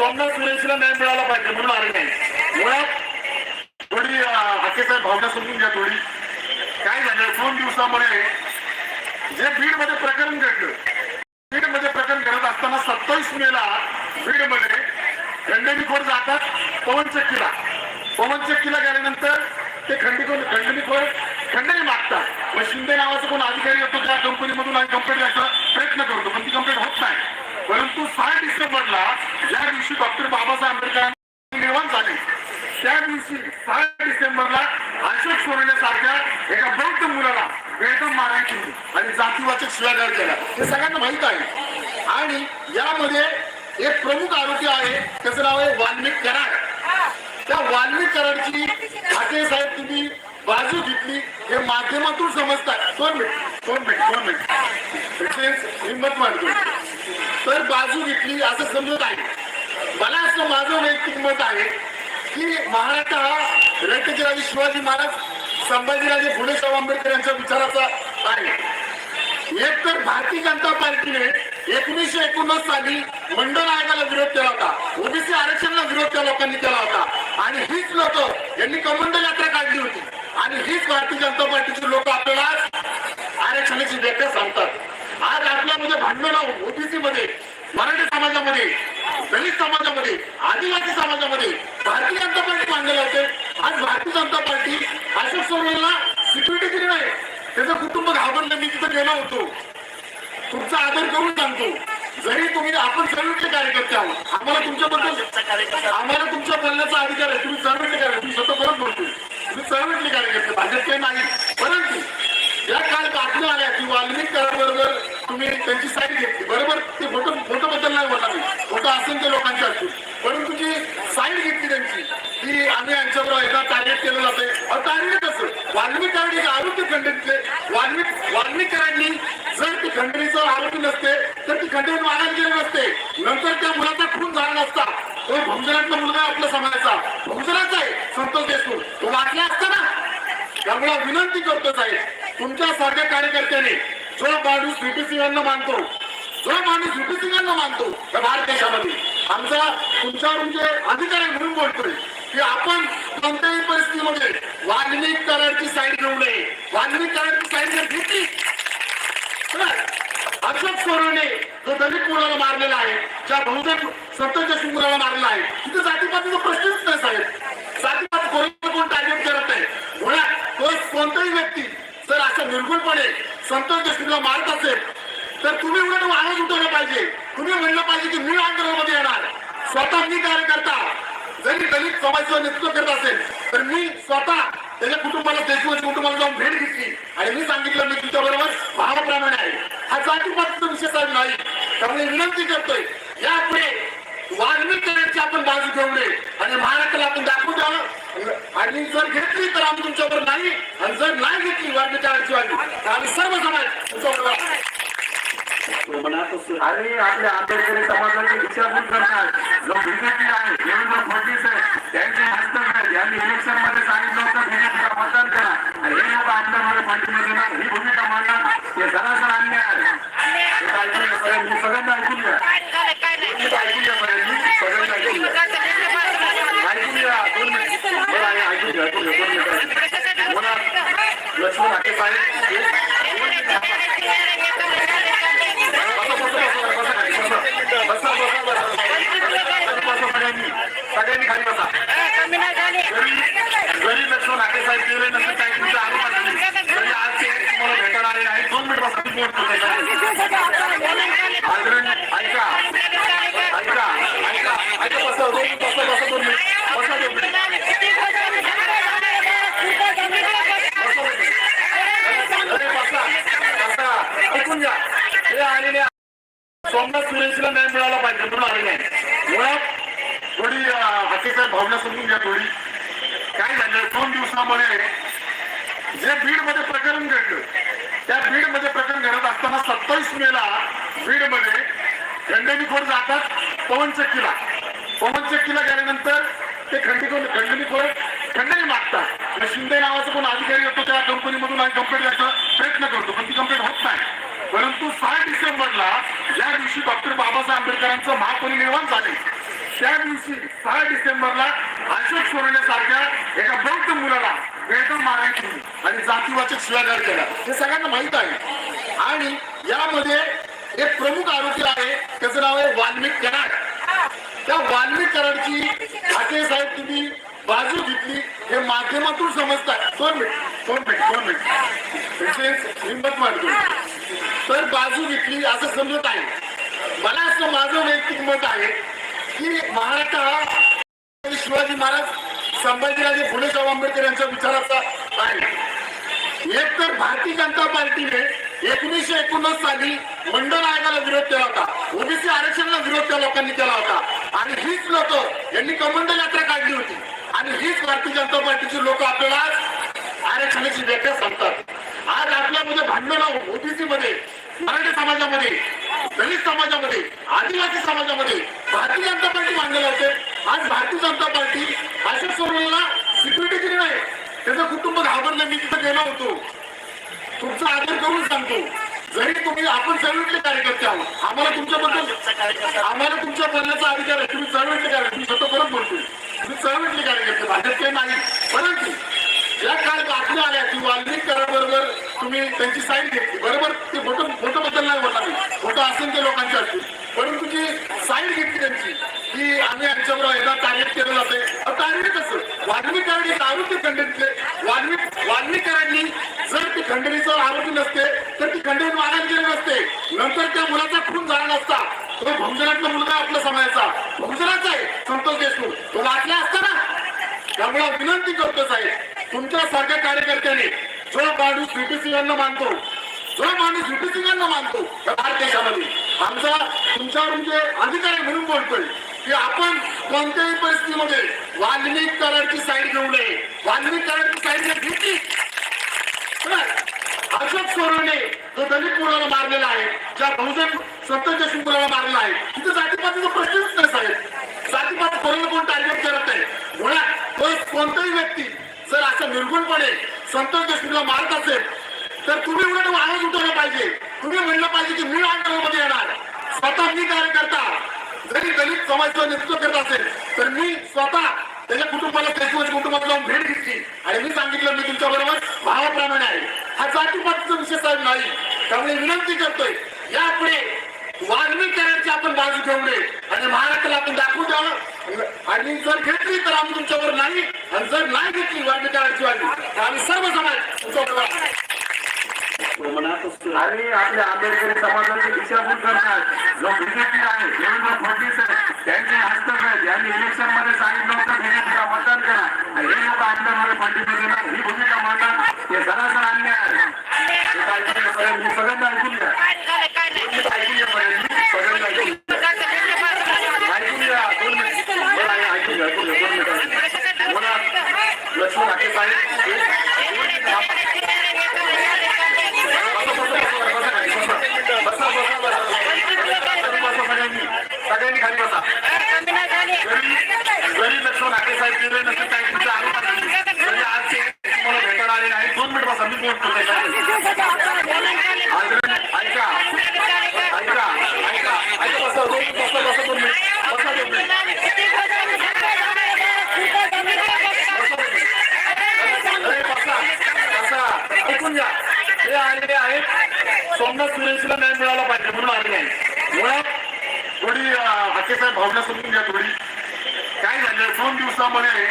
सोमनाथ सुरेशला न्याय मिळाला पाहिजे म्हणून आले नाही. मुळात थोडी हक्केसाहेब भावना समजून घ्या थोडी. काय झालं? दोन दिवसामध्ये जे बीडमध्ये प्रकरण घडलं बीडमध्ये प्रकरण घडत असताना सत्तावीस मेला बीडमध्ये खंडणीखोर जातात पवन चक्कीला. पवन चक्कीला गेल्यानंतर ते खंडीखोर खंडणीखोर खंडणी मागतात. मग शिंदे नावाचा कोण अधिकारी येतो त्या कंपनीमधून आणि कंप्लेंट द्यायचा प्रयत्न करतो पण ती कंप्लेंट होत नाही. परंतु सहा डिसेंबरला ज्या दिवशी डॉक्टर बाबासाहेब आंबेडकर निर्माण झाले. त्या दिवशी सहा डिसेंबरला अशोक सोडण्यासारख्या एका बौद्ध मुलाला वेदम मारायची केली आणि जातीवाचक शिवागार केला. हे सगळ्यांना माहीत आहे. आणि यामध्ये एक प्रमुख आरोपी आहे. त्याचं नाव आहे वाल्मिक कराड. त्या वाल्मिक कराडची ठाकरे साहेब तुम्ही बाजू घेतली. हे माध्यमातून समजतात दोन मिनिट दोन मिनिट दोन मिनिट. हिंमत मारतो तर बाजू घेतली असं समजत आहे. मला असं माझं वैयक्तिक मत आहे की महाराष्ट्र हा रयतराजे शिवाजी महाराज संभाजीराजे फुले शाहू आंबेडकर यांच्या विचाराचा आहे. एक तर भारतीय जनता पार्टीने एकोणीसशे एकोणनव्वद साली मंडळ आयोगाला विरोध केला होता. ओबीसी आरक्षणाला विरोध त्या लोकांनी केला होता. आणि हीच लोक यांनी कमंडल यात्रा काढली होती. आणि हीच भारतीय जनता पार्टीची लोक आपल्याला आरक्षणाची व्याख्या सांगतात. आज आपल्यामध्ये भांडण ओबीसी मध्ये मराठी समाजामध्ये दलित समाजामध्ये आदिवासी समाजामध्ये भारतीय जनता पार्टी मानले होते आज भारतीय जनता पार्टी अशोक सोरेनला सिक्युरिटी दिली नाही. त्याचं कुटुंब घाबरलं. मी तिथं गेलो होतो. तुमचा आदर करून सांगतो. जरी तुम्ही आपण सर्वचे कार्यकर्ते आहोत. आम्हाला तुमच्याबद्दल आम्हाला तुमच्या बोलण्याचा अधिकार आहे. तुम्ही सर्वचे कार्यकर्ते. तुम्ही स्वतः परत बोलतो. तुम्ही सर्वचे कार्यकर्ते. भाजपचे नाही परंतु या काल बातम्या आल्या की वाल्मिक बरोबर तुम्ही त्यांची साईड घेतली बरोबर? ते फोटो फोटो बद्दल नाही बोलला मी फोटो असंख्य लोकांचे असतील परंतु जी साईड घेतली त्यांची की आम्ही यांच्याबरोबर एकदा टार्गेट केलं जाते टार्गेट असं वाल्मिक आरोग्य खंडितले आरोपी वाल्मिक वाल्मिक जर ती खंडणीचं आरोग्य नसते तर ती खंडणी मागायला गेली नसते. नंतर त्या मुलाचा खून झाला नसता. तो भंजनातला मुलगा आहे आपल्या समाजाचा. आहे संतोष देशमुख. तो वाचला असता ना? त्यामुळे विनंती करतो आहे. तुमच्या सारख्या कार्यकर्त्याने जो माणूस व्हीपी मानतो जो माणूस व्हीपी मानतो या भारत देशामध्ये. आमचा तुमच्यावर म्हणजे अधिकार आहे म्हणून बोलतोय. की आपण कोणत्याही परिस्थितीमध्ये वाल्मिक करारची साईड घेऊ नये. वाल्मिक करारची साईड जर घेतली अशोक सोरोने जो दलित मुलाला मारलेला आहे ज्या बहुजन सत्तरच्या मुलाला मारलेला आहे तिथे जातीपातीचा प्रश्नच नाही साहेब. जातीपात कोणी कोण टार्गेट करत नाही. मुळात तो कोणताही व्यक्ती जर असं निर्गुणपणे संतोष देशमुखला मारत असेल तर तुम्ही उलट आवाज उठवलं पाहिजे. तुम्ही म्हणलं पाहिजे की मी आंदोलनामध्ये येणार. स्वतः मी कार्यकर्ता. जरी दलित समाजाचं नेतृत्व करत असेल तर मी स्वतः त्याच्या कुटुंबाला देशमुख कुटुंबाला जाऊन भेट घेतली. आणि मी सांगितलं मी तुमच्या बरोबर भावाप्रमाणे आहे. हा जातीपातीचा विषय साहेब नाही. त्यामुळे विनंती करतोय यापुढे वाल्मिक करायची आपण बाजू घेऊ नये आणि महाराष्ट्राला आपण दाखवू द्यावं. आणि जर घेतली तर आम्ही तुमच्यावर नाही आणि जर नाही घेतली वाल्मिक करायची वाजवी तर आम्ही सर्व समाज तुमच्यावर आणि आपल्या आंबेडकरी समाजाची विचार करणार. जो बीजेपी सगळ्यांनी खाली बसा जरी साहेब गेले काही आरोप आज तुम्हाला भेटायला आले नाही दोन मिनिट बसा ऐका ऐका ऐका ऐका बसा दोन बसा बसा दोन मिनिट बसा दोन मिनिट अरे बसा बसा ऐकून घ्या हे आलेले सोमनाथ सुरेशला न्याय मिळाला पाहिजे म्हणून आले नाही. मुळात थोडी हकीकत भावना समजून घ्या थोडी. काय झालं? दोन दिवसामध्ये जे बीडमध्ये प्रकरण घडलं त्या बीडमध्ये प्रकरण घडत असताना सत्तावीस मेला बीडमध्ये खंडणीखोर जातात पवन चक्कीला. पवन चक्कीला गेल्यानंतर ते खंडणीखोर खंडणीखोर खंडणी मागतात. आणि शिंदे नावाचा कोण अधिकारी येतो त्या कंपनीमधून आम्ही कंप्लेंट द्यायचा प्रयत्न करतो पण ती कंप्लेंट होत नाही. परंतु सहा डिसेंबरला या दिवशी डॉक्टर बाबासाहेब आंबेडकरांचं महापरिनिर्वाण झाले. त्या दिवशी सहा डिसेंबरला अशोक सोडण्यासारख्या एका बौद्ध मुलाला बेदम मारायची आणि जातीवाचक शिवागार केला. हे सगळ्यांना माहीत आहे. आणि यामध्ये एक प्रमुख आरोपी आहे. त्याचं नाव आहे वाल्मिक कराड. त्या वाल्मिक कराडची ठाकरे साहेब तुम्ही बाजू घेतली. हे माध्यमातून समजतात दोन मिनिट दोन मिनिट दोन मिनिट. हिंमत मारतो तर बाजू घेतली असं समजत आहे. मला असं माझं वैयक्तिक मत आहे की महाराष्ट्र हा शिवाजी महाराज संभाजीराजे फुले शाहू आंबेडकर यांच्या विचाराचा आहे. एक तर भारतीय जनता पार्टीने एकोणीसशे एकोणनव्वद साली मंडळ आयोगाला विरोध केला होता. ओबीसी आरक्षणाला विरोध त्या लोकांनी केला होता. आणि हीच लोक यांनी कमंडल यात्रा काढली होती. आणि हीच भारतीय जनता पार्टीची लोक आपल्याला आज आरक्षणाची व्याख्या सांगतात आज आपल्यामध्ये भांडणं ओबीसी मध्ये मराठी समाजामध्ये दलित समाजामध्ये आदिवासी समाजामध्ये भारतीय जनता पार्टी भांडण होते. आज भारतीय जनता पार्टी अशोक सोनवणेला सिक्युरिटी दिली नाही. त्याचं कुटुंब घाबरलं. मी तिथं गेलो होतो. तुमचा आदर करून सांगतो. जरी तुम्ही आपण चळवळीतले कार्यकर्ते आहोत. आम्हाला तुमच्याबद्दल आम्हाला तुमच्या बोलण्याचा अधिकार आहे. तुम्ही चळवळीतले कार्यकर्ते. स्वतः परत बोलतोय. तुम्ही चळवळीतले कार्यकर्ते. भाजप काही नाही परंतु या काळ बातम्या आल्या की वाल्मिक बरोबर तुम्ही त्यांची साईन घेतली. बरोबर? ते फोटो फोटो बद्दल नाही बोलला मी. फोटो असेल ते लोकांचे असतील. परंतु जी साईन घेतली त्यांची की आम्ही यांच्याबरोबर एकदा टार्गेट केलं जाते. टार्गेट कसं? वाल्मिक कराड आरोपी खंडणीतले वाल्मिक वाल्मिक जर ती खंडणीचा आरोपी नसते तर ती खंडणी मागायला गेली नसते. नंतर त्या मुलाचा खून झाला नसता. तो भंजनातला मुलगा आपल्या समाजाचा. भंजनाचा आहे संतोष देशमुख. तो लाटला असता ना? त्यामुळे विनंती करतो साहेब सारख्या कार्यकर्त्याने जो माणूस व्हीपी यांना मानतो जो माणूस व्हीपी यांना मानतो भारत देशामध्ये. आमचा तुमच्यावर म्हणजे अधिकार म्हणून बोलतोय. की आपण कोणत्याही परिस्थितीमध्ये वाल्मिक कराडची साईड घेऊ नये. वाल्मिक कराडची साईड जर घेतली अशोक सोरवणे जो दलित मुलाला मारलेला आहे ज्या बहुजन संत देशमुख मुलाला मारलेला आहे तिथे जातीपातीचा प्रश्नच नाही साहेब. जातीपात कोणाला कोण टार्गेट करत नाही? मुळात कोणताही व्यक्ती जर असं निर्गुणपणे संतोष देशमुखला मारत असेल तर तुम्ही उलट आवाज उठवला पाहिजे. तुम्ही म्हणलं पाहिजे की मी आंदोलनामध्ये येणार. स्वतः मी कार्यकर्ता. जरी दलित समाजाचं नेतृत्व करत असेल तर मी स्वतः त्याच्या कुटुंबाला त्याच्या कुटुंबात जाऊन भेट घेतली. आणि मी सांगितलं मी तुमच्या बरोबर भावाप्रमाणे आहे. हा जातीपातीचा विषय साहेब नाही. त्यामुळे विनंती करतोय यापुढे वाजवी करण्याची आपण बाजू घेऊ नये. आणि महाराष्ट्राला आपण दाखवू द्यावं. आणि जर घेतली तर आम्ही तुमच्यावर नाही आणि जर नाही घेतली वाल्मिक करायची बाजू तर आम्ही सर्व समाज तुमच्याबरोबर आहे. आणि आपल्या आंबेडकरी समाजाची दिशाभूल करतात जो बीजेपी आहे देवेंद्र फडणवीस आहे त्यांचे हस्तक यांनी इलेक्शनमध्ये सांगितलं होतं बीजेपीला मतदान करा. हे लोक आमदारमध्ये पाठिंबा देणार ही भूमिका मांडणार हे सरासर अन्याय आहे हे काय ते सगळं- मी सगळ्यांना ऐकून घ्या मी ऐकून घ्या पाहिजे. सगळ्यांना ऐकून घ्या. ऐकून घ्या दोन मिनिट मला हे ऐकून घ्या ऐकून घ्या दोन मिनिट मला लक्ष्मण हाके साहेब सगळ्यांनी खाली बसा जरी लक्ष्मण हाके साहेब गेले नसते तुमच्या आरोप म्हणजे आज ते तुम्हाला भेटायला आले नाही दोन मिनिट बसा मी बोलतो ऐका ऐका ऐका ऐका बसा दोन बसा बसा दोन मिनिट. बसा दोन मिनिट. ऐकून घ्या. हे आलेले आहेत सोमनाथ सुरेशला न्याय मिळाला पाहिजे म्हणून आले नाही. मुळात थोडी हाकेसाहेब भावना समजून घ्या थोडी. दोन दिवसामध्ये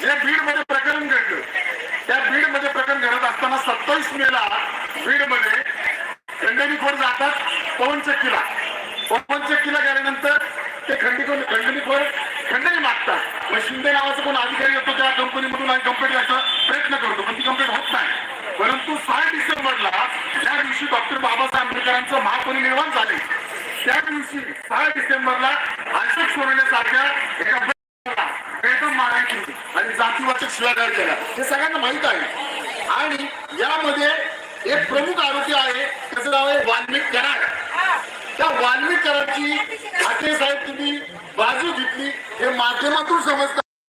जे बीडमध्ये प्रकरण घडलं त्या बीडमध्ये प्रकरण घडत असताना सत्तावीस मेला बीडमध्ये खंडणीखोर जातात पवन चक्कीला पवन चक्कीला गेल्यानंतर ते खंडीखोर खंडणीखोर खंडणी मागतात. मग शिंदे नावाचा कोण अधिकारी येतो त्या कंपनीमधून आणि कंप्लेंट घ्यायचा प्रयत्न करतो पण ती कंप्लेंट होत नाही. परंतु सहा डिसेंबरला त्या दिवशी डॉक्टर बाबासाहेब आंबेडकरांचं महापरिनिर्वाण झाले. मधला अशोक सोनवण्यासारख्या एका बेदम मारायची आणि जातीवाचक शिवागार केला. हे सगळ्यांना माहीत आहे. आणि यामध्ये एक प्रमुख आरोपी आहे. त्याचं नाव आहे वाल्मिक कराड. त्या वाल्मिक कराडची ठाकरे साहेब तुम्ही बाजू घेतली. हे माध्यमातून समजतात